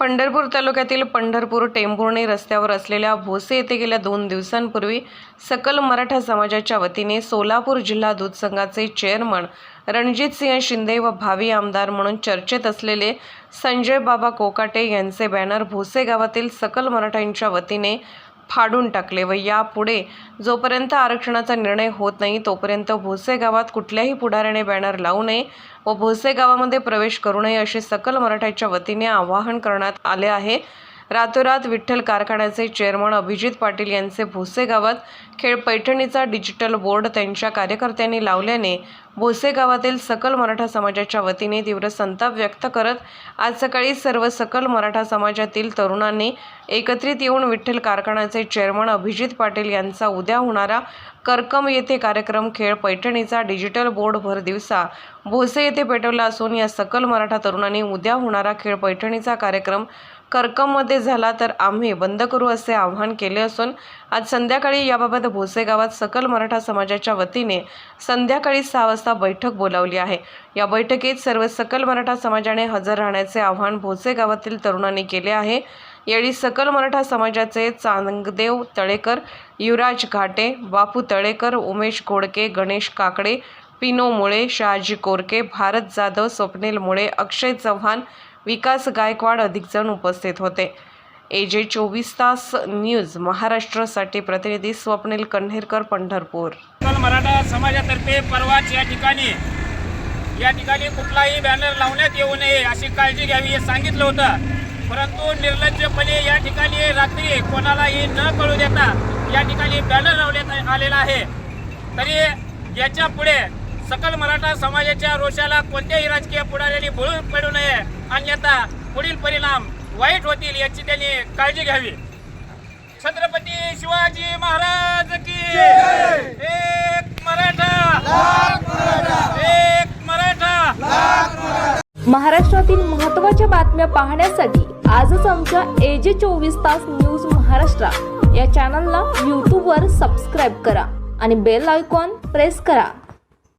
पंढरपूर तालुक्यातील पंढरपूर टेंभुर्णी रस्त्यावर असलेल्या भोसे येथे गेल्या दोन दिवसांपूर्वी सकल मराठा समाजाच्या वतीने सोलापूर जिल्हा दूध संघाचे चेअरमन रणजितसिंह शिंदे व भावी आमदार म्हणून चर्चेत असलेले संजय बाबा कोकाटे यांचे बॅनर भोसे गावातील सकल मराठ्यांच्या वतीने फाडून टाकले व यापुढे जोपर्यंत आरक्षणाचा निर्णय होत नाही तोपर्यंत भोसे गावात कुठल्याही पुढाऱ्याने बॅनर लावू नये व भोसे गावामध्ये प्रवेश करू नये असे सकल मराठ्याच्या वतीने आवाहन करण्यात आले आहे. रातोरात विठ्ठल कारखान्याचे चेअरमन अभिजित पाटील यांचे भोसे गावात खेळ पैठणीचा डिजिटल बोर्ड त्यांच्या कार्यकर्त्यांनी लावल्याने भोसे गावातील सकल मराठा समाजाच्या वतीने तीव्र संताप व्यक्त करत आज सकाळी सर्व सकल मराठा समाजातील तरुणांनी एकत्रित येऊन विठ्ठल कारखान्याचे चेअरमन अभिजित पाटील यांचा उद्या होणारा करकम येथे कार्यक्रम खेळ पैठणीचा डिजिटल बोर्ड भर दिवसा भोसे येथे पेटवला असून या सकल मराठा तरुणांनी उद्या होणारा खेळ पैठणीचा कार्यक्रम कर्कमध्ये झाला तर आम्ही बंद करू असे आवाहन केले असून आज संध्याकाळी याबाबत भोसे गावात सकल मराठा समाजाच्या वतीने संध्याकाळी सहा वाजता बैठक बोलावली आहे. या बैठकीत सर्व सकल मराठा समाजाने हजर राहण्याचे आवाहन भोसे गावातील तरुणांनी केले आहे. यावेळी सकल मराठा समाजाचे चांगदेव तळेकर युवराज घाटे बापू तळेकर उमेश घोडके गणेश काकडे पिनो मुळे शहाजी कोरके भारत जाधव स्वप्नील मुळे अक्षय चव्हाण विकास गायकवाड अधिक जण उपस्थित होते. ए जे चोवीस तास न्यूज महाराष्ट्रासाठी प्रतिनिधी स्वप्नील कन्हेरकर पंढरपूर. मराठा समाजातर्फे परवाच या ठिकाणी या ठिकाणी कुठलाही बॅनर लावण्यात येऊ नये अशी काळजी घ्यावी हे सांगितलं होतं. परंतु निर्लज्जपणे या ठिकाणी रात्री कोणालाही न कळू देता या ठिकाणी बॅनर लावण्यात आलेला आहे. तरी याच्यापुढे सकल मराठा समाजाच्या रोषाला कोणत्याही राजकीय पुढाऱ्यांनी बळून पडू नये. अन्यथा पुढील परिणाम वाईट होतील याची त्यांनी काळजी घ्यावी. छत्रपती शिवाजी महाराज की एक मराठा! एक मराठा! महाराष्ट्रातील महत्त्वाच्या बातम्या पाहण्यासाठी आजच आमच्या एजे चोवीस तास न्यूज महाराष्ट्र या चॅनलला यूट्यूबवर सबस्क्राईब करा आणि बेल आयकॉन प्रेस करा.